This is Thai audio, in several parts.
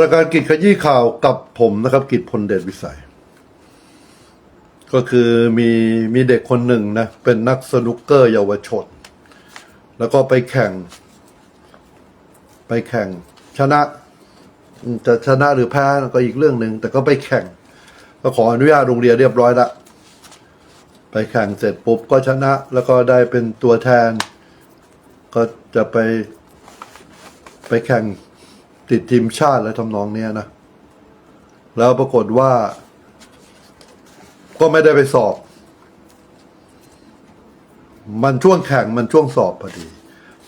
รายการกิจขยี้ข่าวกับผมนะครับ กิจพลเดชวิสัย ก็คือมีมีเด็กคนหนึ่งนะเป็นนักสนุกเกอร์เยาวชน แล้วก็ไปแข่ง ไปแข่งชนะ จะชนะหรือแพ้ก็อีกเรื่องหนึ่งแต่ก็ไปแข่ง ก็ขออนุญาตโรงเรียนเรียบร้อยละไปแข่งเสร็จปุ๊บก็ชนะ แล้วก็ได้เป็นตัวแทน ก็จะไปไปแข่ง ติดทีมชาติและทำนองเนี้ยนะ แล้วปรากฏว่า ก็ไม่ได้ไปสอบ มันช่วงแข่งมันช่วงสอบพอดี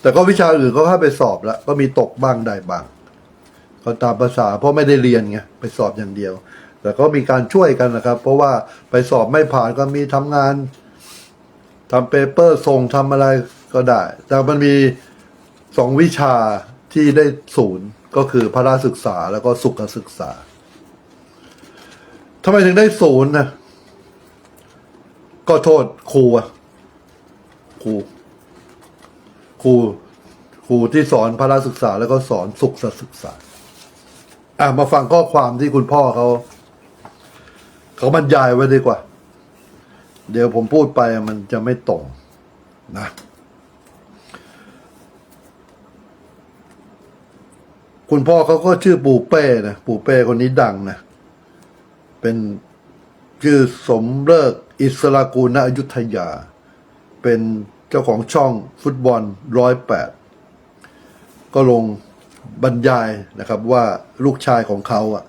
แต่ก็วิชาอื่นก็ให้าไปสอบแล้ว ก็มีตกบ้างได้บ้างก็ตามภาษาเพราะไม่ได้เรียนไงไปสอบอย่างเดียว แต่ก็มีการช่วยกันนะครับ เพราะว่าไปสอบไม่ผ่านก็มีทำงานทำเปเปอร์ส่งทำอะไรก็ได้ แต่มันมีสองวิชาที่ได้ศูนย์ ก็คือพระศึกษาแล้วก็สุขศึกษาทำไมถึงได้ศูนย์นะก็โทษครูอะครูครูครูที่สอนพระศึกษาแล้วก็สอนสุขศึกษา อะมาฟังข้อความที่คุณพ่อเขา เขาบรรยายไว้ดีกว่า เดี๋ยวผมพูดไปมันจะไม่ตรงนะ คุณพ่อเขาก็ชื่อปู่เป้นะปู่เป้คนนี้ดังนะ เป็นชื่อสมเลิกอิสรากูลณอยุธยา เป็นเจ้าของช่องฟุตบอลร้อยแปดก็ลงบรรยายนะครับว่าลูกชายของเขาอะ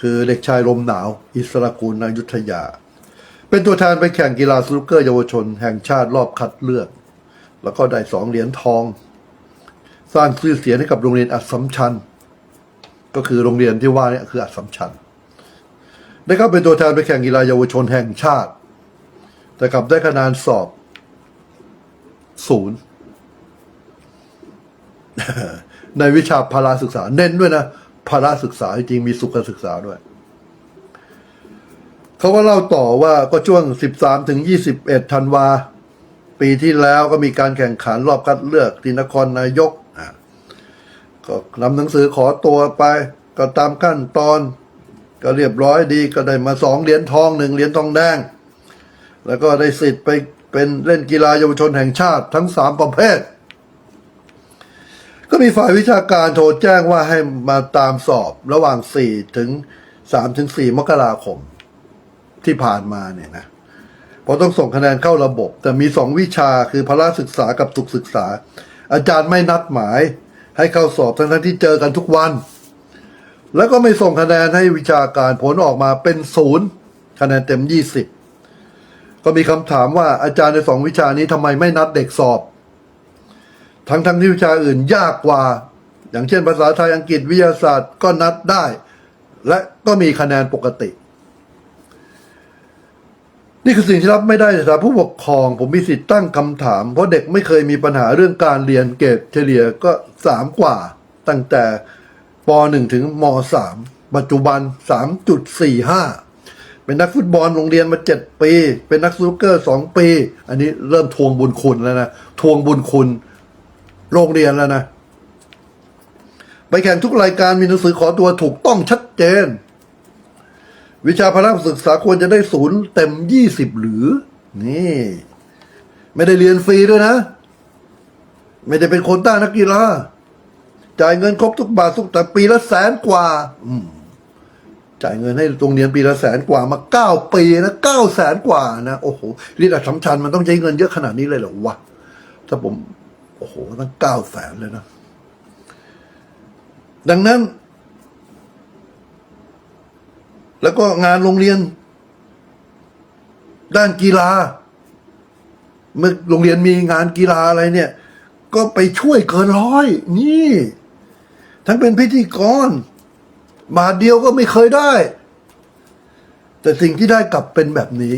คือเด็กชายลมหนาว อิสรากูลนายุทธยา เป็นตัวแทนไปแข่งกีฬาสนุกเกอร์เยาวชน แห่งชาติรอบคัดเลือก แล้วก็ได้สองเหรียญทอง สร้างชื่อเสียงให้กับโรงเรียนอัศมชัญก็คือโรงเรียนที่ว่าเนี่ยคืออัศมชัญได้เข้าเป็นตัวแทนไปแข่งกีฬาเยาวชนแห่งชาติ แต่กลับได้คะแนนสอบศูนย์ในวิชาพละศึกษา เน้นด้วยนะพละศึกษาจริงมีสุขศึกษาด้วย เขาก็เล่าต่อว่าก็ช่วง 13 ถึง 21 ธันวา ปีที่แล้วก็มีการแข่งขันรอบคัดเลือกที่นครนายก ก็นำหนังสือขอตัวไป ก็ตามขั้นตอน ก็เรียบร้อยดีก็ได้มาสองเหรียญทองหนึ่งเหรียญทองแดง แล้วก็ได้สิทธิ์ไปเป็นเล่นกีฬาเยาวชนแห่งชาติทั้งสามประเภท ก็มีฝ่ายวิชาการโทรแจ้งว่าให้มาตามสอบระหว่าง4ถึง3ถึง4มกราคมที่ผ่านมาเนี่ยนะเพราะต้องส่งคะแนนเข้าระบบ แต่มีสองวิชาคือพละศึกษากับสุขศึกษา อาจารย์ไม่นัดหมาย ให้เข้าสอบทั้งทั้งที่เจอกันทุกวัน แล้วก็ไม่ส่งคะแนนให้วิชาการผลออกมาเป็นศูนย์คะแนนเต็ม20ก็มีคำถามว่าอาจารย์ในสองวิชานี้ทำไมไม่นัดเด็กสอบ ทั้งทั้งที่วิชาอื่นยากกว่า อย่างเช่นภาษาไทยอังกฤษวิทยาศาสตร์ก็นัดได้ และก็มีคะแนนปกติ นี่คือสิ่งที่รับไม่ได้ในฐานะผู้ปกครอง ผมมีสิทธิ์ตั้งคำถาม เพราะเด็กไม่เคยมีปัญหาเรื่องการเรียนเกรดเฉลี่ยก็สามกว่า ตั้งแต่ป .1 ถึงม .3 ปัจจุบัน 3.45 เป็นนักฟุตบอลโรงเรียนมาเจ็ดปี เป็นนักสนุกเกอร์สองปี อันนี้เริ่มทวงบุญคุณแล้วนะ ทวงบุญคุณ โรงเรียนแล้วนะ ไปแข่งทุกรายการมีหนังสือขอตัวถูกต้องชัดเจน วิชาพละศึกษาควรจะได้ศูนย์เต็มยี่สิบหรือ นี่ ไม่ได้เรียนฟรีด้วยนะ ไม่ได้เป็นควต้านักกีฬาจ่ายเงินครบทุกบาททุกแต่ปีละแสนกว่า อืมจ่ายเงินให้โรงเรียนปีละแสนกว่ามาเก้าปีนะเก้าแสนกว่านะโอ้โหเรียนอัดสำชัญมันต้องใช้เงินเยอะขนาดนี้เลยเหรอวะถ้าผม โอ้โหตั้งเก้าแสนเลยนะ ดังนั้น แล้วก็งานโรงเรียน ด้านกีฬา เมื่อโรงเรียนมีงานกีฬาอะไรเนี่ย ก็ไปช่วยเกินร้อย นี่ ทั้งเป็นพิธีกร บาทเดียวก็ไม่เคยได้ แต่สิ่งที่ได้กลับเป็นแบบนี้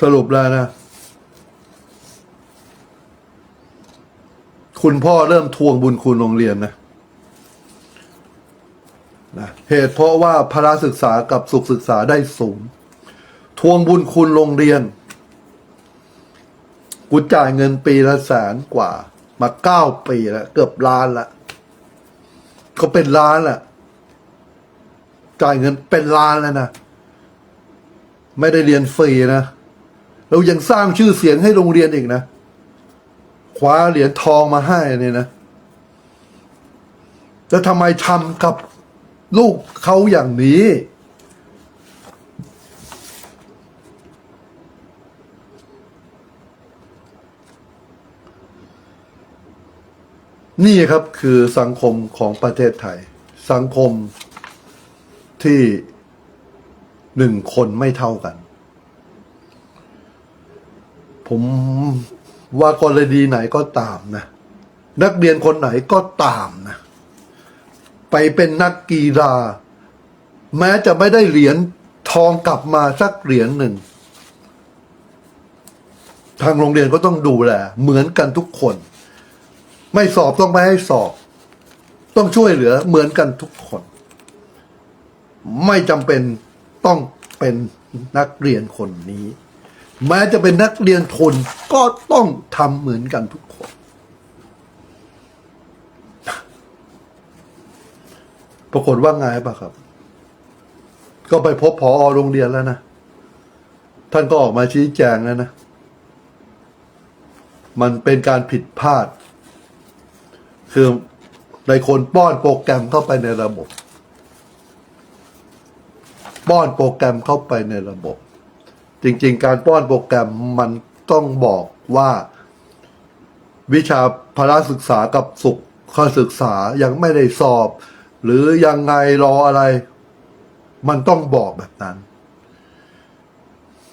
สรุปแล้วนะ คุณพ่อเริ่มทวงบุญคุณโรงเรียนนะนะเหตุเพราะว่าพละศึกษากับสุขศึกษาได้สูง ทวงบุญคุณโรงเรียน กูจ่ายเงินปีละแสนกว่า มาเก้าปีแล้วเกือบล้านละก็เป็นล้านละจ่ายเงินเป็นล้านแล้วนะไม่ได้เรียนฟรีนะเรายังสร้างชื่อเสียงให้โรงเรียนอีกนะ คว้าเหรียญทองมาให้เนี่ยนะ แล้วทำไมทำกับลูกเขาอย่างนี้ นี่ครับคือสังคมของประเทศไทย สังคมที่หนึ่งคนไม่เท่ากัน ผม ว่ากรณีไหนก็ตามนะ นักเรียนคนไหนก็ตามนะ ไปเป็นนักกีฬา แม้จะไม่ได้เหรียญทองกลับมาสักเหรียญหนึ่ง ทางโรงเรียนก็ต้องดูแล เหมือนกันทุกคน ไม่สอบต้องไม่ให้สอบ ต้องช่วยเหลือเหมือนกันทุกคน ไม่จำเป็นต้องเป็นนักเรียนคนนี้ แม้จะเป็นนักเรียนทุนก็ต้องทำเหมือนกันทุกคน ปรากฏว่าไงปะครับ ก็ไปพบพอโรงเรียนแล้วนะ ท่านก็ออกมาชี้แจงแล้วนะ มันเป็นการผิดพลาด คือในคนป้อนโปรแกรมเข้าไปในระบบ ป้อนโปรแกรมเข้าไปในระบบ จริงๆ การป้อนโปรแกรมมันต้องบอกว่า วิชาพละศึกษากับสุขศึกษายังไม่ได้สอบ หรือยังไงรออะไร มันต้องบอกแบบนั้น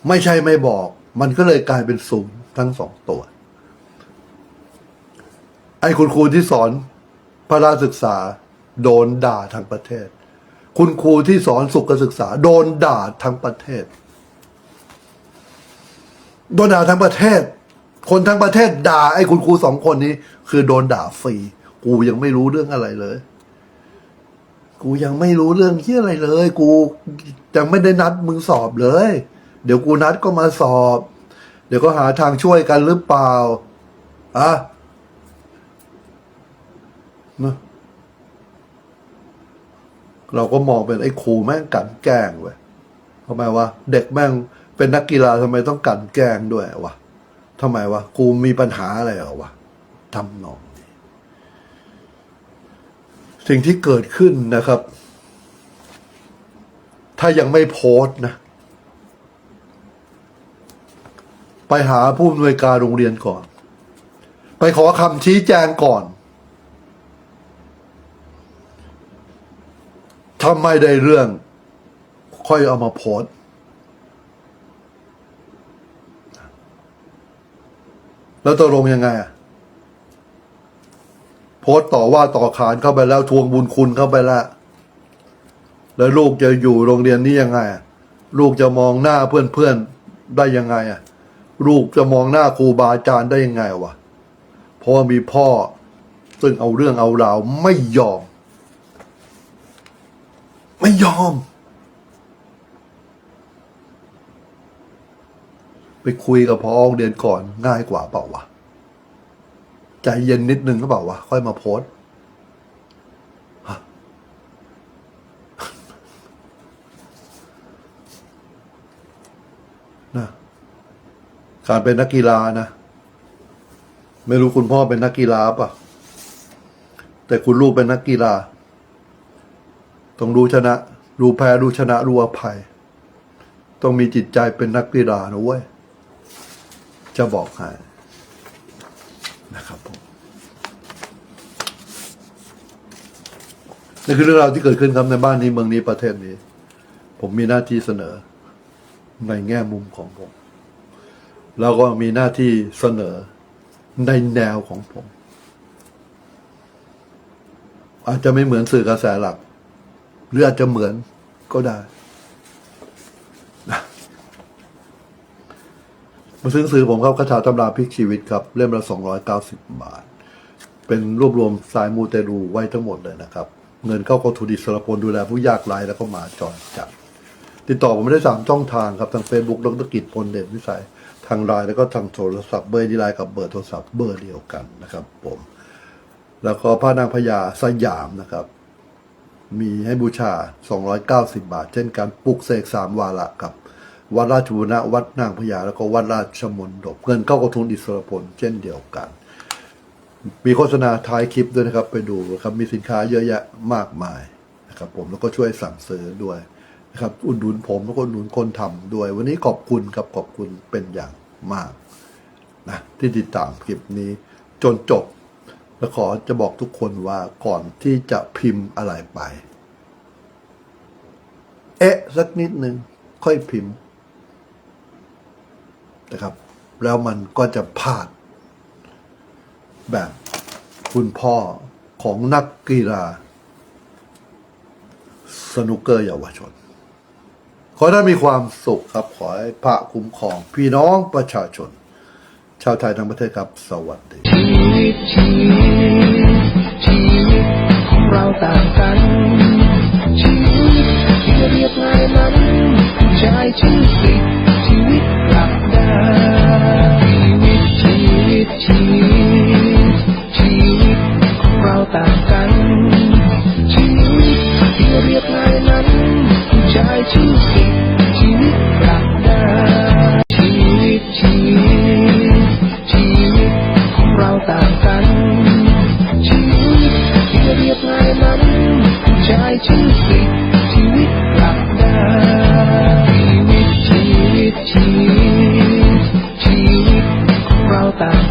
ไม่ใช่ไม่บอก มันก็เลยกลายเป็นศูนย์ทั้งสองตัว ไอ้คุณครูที่สอนพละศึกษา โดนด่าทั้งประเทศ คุณครูที่สอนสุขศึกษา โดนด่าทั้งประเทศ โดนด่าทั้งประเทศ คนทั้งประเทศด่าไอ้คุณครูสองคนนี้ คือโดนด่าฟรีกูยังไม่รู้เรื่องอะไรเลย กูยังไม่รู้เรื่องที่อะไรเลย กูยังไม่ได้นัดมึงสอบเลย เดี๋ยวกูนัดก็มาสอบ เดี๋ยวก็หาทางช่วยกันหรือเปล่าอะนะเราก็มองเป็นไอ้ครูแม่งกลันแกล้งเว้ยทำไมวะเด็กแม่ง เป็นนักกีฬาทำไมต้องกันแกล้งด้วยวะทำไมวะครูมีปัญหาอะไรเหรอวะทำนองนี้สิ่งที่เกิดขึ้นนะครับ ถ้ายังไม่โพสต์นะ ไปหาผู้อำนวยการโรงเรียนก่อน ไปขอคำชี้แจงก่อนถ้าไม่ได้เรื่อง ค่อยเอามาโพสต์ แล้วตกลงยังไงอะโพสต์ต่อว่าต่อขานเข้าไปแล้วทวงบุญคุณเข้าไปแล้วแล้วลูกจะอยู่โรงเรียนนี้ยังไงอะลูกจะมองหน้าเพื่อนๆได้ยังไงอะลูกจะมองหน้าครูบาอาจารย์ได้ยังไงวะเพราะมีพ่อ ซึ่งเอาเรื่องเอาราวไม่ยอม ไม่ยอม ไปคุยกับพอโรงเรียนก่อนง่ายกว่าเปล่าวะใจเย็นนิดนึงก็เปล่าวะค่อยมาโพสนะการเป็นนักกีฬานะ ไม่รู้คุณพ่อเป็นนักกีฬาปะแต่คุณลูกเป็นนักกีฬา ต้องรู้ชนะ รู้แพ้รู้ชนะรู้อภัย ต้องมีจิตใจเป็นนักกีฬานะเว้ย จะบอกให้นะครับผมนี่คือเรื่องราวที่เกิดขึ้นครับในบ้านนี้เมืองนี้ประเทศนี้ ผมมีหน้าที่เสนอ ในแง่มุมของผม แล้วก็มีหน้าที่เสนอในแนวของผม อาจจะไม่เหมือนสื่อกระแสหลัก หรืออาจจะเหมือนก็ได้นะ มาซื้อหนังสือผมครับคาถาตำราพลิกชีวิตครับ เล่มละสองร้อยเก้าสิบาท เป็นรวบรวมสายมูเตรูไว้ทั้งหมดเลยนะครับ เงินเข้ากองทุนอิสระพลดูแลผู้ยากไร้แล้วก็หมาจรจัด ติดต่อผมได้สามช่องทางครับ ทาง Facebook ดรกิจพลเด่นวิสัย ทางไลน์แล้วก็ทางโทรศัพท์เบอร์ดีไลน์กับเบอร์โทรศัพท์เบอร์เดียวกันนะครับ ผม แล้วก็พระนางพญาสยามนะครับ มีให้บูชา 290 บาท เช่นการปลุกเสกสามวาระกับ วัดราชบุรณะวัดนางพญาแล้วก็วัดราชมนดบเงินเข้ากองทุนอิสรพลเช่นเดียวกัน มีโฆษณาท้ายคลิปด้วยนะครับ ไปดูนะครับมีสินค้าเยอะแยะมากมายนะครับ ผมแล้วก็ช่วยสั่งซื้อด้วยนะครับ อุดหนุนผมแล้วก็อุดหนุนคนทำด้วย วันนี้ขอบคุณครับขอบคุณเป็นอย่างมากนะที่ติดตามคลิปนี้จนจบและขอจะบอกทุกคนว่าก่อนที่จะพิมพ์อะไรไป เอ๊ะสักนิดหนึ่งค่อยพิมพ์ นะครับ แล้วมันก็จะพลาด แบบคุณพ่อของนักกีฬา สนุกเกอร์เยาวชน ขอท่านมีความสุขครับ ขอให้พระคุ้มครอง พี่น้องประชาชน ชาวไทยทั้งประเทศครับ สวัสดีชีวิตชีวิตชีวิตของเราต่างกันชีวิตที่เรียบง่ายนั้นใช้ชีวิตชีวิตกลับได้ ชีวิตชีวิตของเราต่างกัน ชีวิตที่เรียบง่ายนั้นใช้ชีวิตชีวิตกลับได้ชีวิตชีวิตชีวิตของเราต่างกัน ชีวิตที่เรียบง่ายนั้นใช้ชีวิตชีวิตกลับได้ชีวิตชีวิตชีวิตชีวิตของเราต่าง